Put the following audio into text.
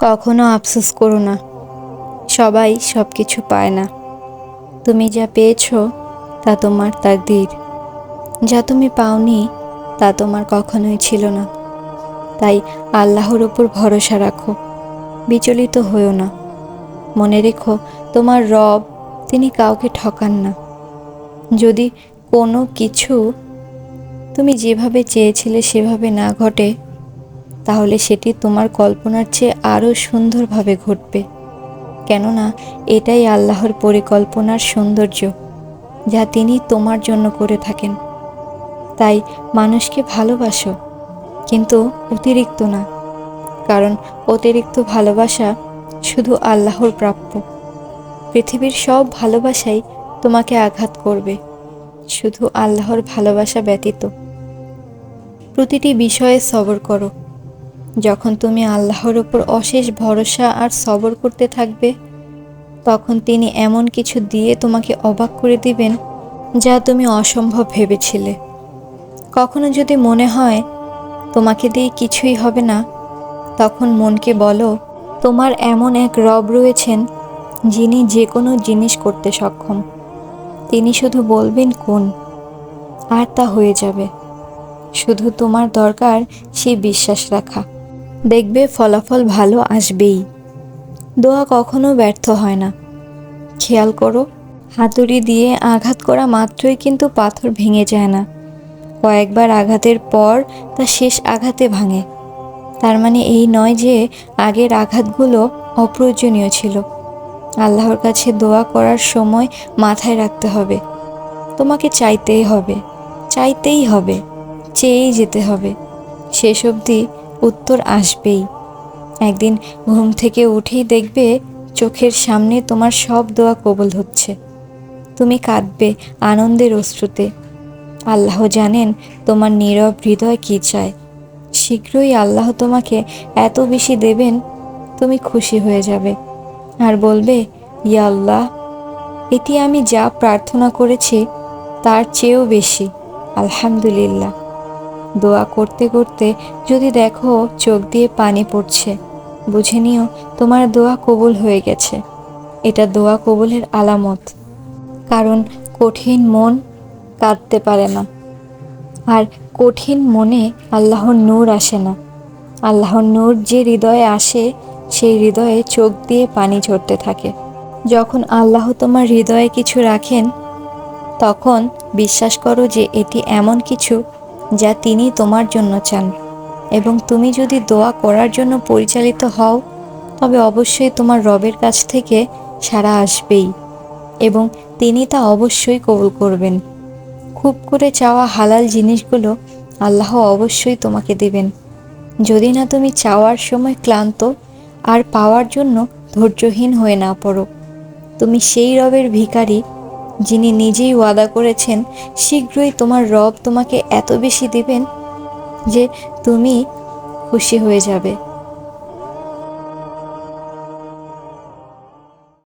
কখনো আফসোস করো না। সবাই সব কিছু পায় না। তুমি যা পেয়েছ, তা তোমার তাকদীর যা তুমি পাওনি, তা তোমার কখনোই ছিল না। তাই আল্লাহর উপর ভরসা রাখো। বিচলিত হয়েও না। মনে রেখো, তোমার রব, তিনি কাউকে ঠকান না। যদি কোনো কিছু তুমি যেভাবে চেয়েছিলে সেভাবে না ঘটে তাহলে সেটি তোমার কল্পনার চেয়ে আরও সুন্দরভাবে ঘটবে। কেননা, এটাই আল্লাহর পরিকল্পনার সৌন্দর্য, যা তিনি তোমার জন্য করে থাকেন। তাই মানুষকে ভালোবাসো, কিন্তু অতিরিক্ত না, কারণ অতিরিক্ত ভালোবাসা শুধু আল্লাহর প্রাপ্য। পৃথিবীর সব ভালোবাসাই তোমাকে আঘাত করবে, শুধু আল্লাহর ভালোবাসা ব্যতীত। প্রতিটি বিষয়ে সবর করো। যখন তুমি আল্লাহর ওপর অশেষ ভরসা আর সবর করতে থাকবে, তখন তিনি এমন কিছু দিয়ে তোমাকে অবাক করে দিবেন যা তুমি অসম্ভব ভেবেছিলে। কখনো যদি মনে হয়, তোমাকে দিয়ে কিছুই হবে না, তখন মনকে বলো, তোমার এমন এক রব রয়েছেন, যিনি যে কোনো জিনিস করতে সক্ষম। তিনি শুধু বলবেন কোন, আর তা হয়ে যাবে। শুধু তোমার দরকার সেই বিশ্বাস রাখা। দেখবে ফলাফল ভালো আসবেই। দোয়া কখনো ব্যর্থ হয় না। খেয়াল করো, হাতুড়ি দিয়ে আঘাত করা মাত্রই কিন্তু পাথর ভেঙে যায় না। কয়েকবার আঘাতের পর তা শেষ আঘাতে ভাঙে। তার মানে এই নয় যে আগের আঘাতগুলো অপ্রয়োজনীয় ছিল। আল্লাহর কাছে দোয়া করার সময় মাথায় রাখতে হবে। তোমাকে চাইতেই হবে চাইতেই হবে, চেয়েই যেতে হবে। শেষ অবধি উত্তর আসবেই। একদিন ঘুম থেকে উঠেই দেখবে চোখের সামনে তোমার সব দোয়া কবল হচ্ছে। তুমি কাঁদবে আনন্দের অশ্রুতে। আল্লাহ জানেন তোমার নীরব হৃদয় কী চায়। শীঘ্রই আল্লাহ তোমাকে এত বেশি দেবেন, তুমি খুশি হয়ে যাবে। আর বলবে, ইয়া আল্লাহ, এটি আমি যা প্রার্থনা করেছি, তার চেয়েও বেশি। আলহামদুলিল্লাহ। দোয়া করতে করতে যদি দেখো চোখ দিয়ে পানি পড়ছে, বুঝে নিও তোমার দোয়া কবুল হয়ে গেছে। এটা দোয়া কবুলের আলামত, কারণ কঠিন মন কাঁদতে পারে না। আর কঠিন মনে আল্লাহর নূর আসে না। আল্লাহর নূর যে হৃদয়ে আসে, সেই হৃদয়ে চোখ দিয়ে পানি ঝরতে থাকে। যখন আল্লাহ তোমার হৃদয়ে কিছু রাখেন, তখন বিশ্বাস করো যে এটি এমন কিছু যা তিনি তোমার জন্য চান। এবং তুমি যদি দোয়া করার জন্য পরিচালিত হও, তবে অবশ্যই তোমার রবের কাছ থেকে সারা আসবেই। এবং তিনি তা অবশ্যই কবুল করবেন। খুব করে চাওয়া হালাল জিনিসগুলো আল্লাহ অবশ্যই তোমাকে দেবেন। যদি না তুমি চাওয়ার সময় ক্লান্ত আর পাওয়ার জন্য ধৈর্যহীন হয়ে না পড়ো, তুমি সেই রবের ভিখারি যিনি নিজেই ওয়াদা করেছেন, শীঘ্রই তোমার রব তোমাকে এত বেশি দেবেন যে তুমি খুশি হয়ে যাবে।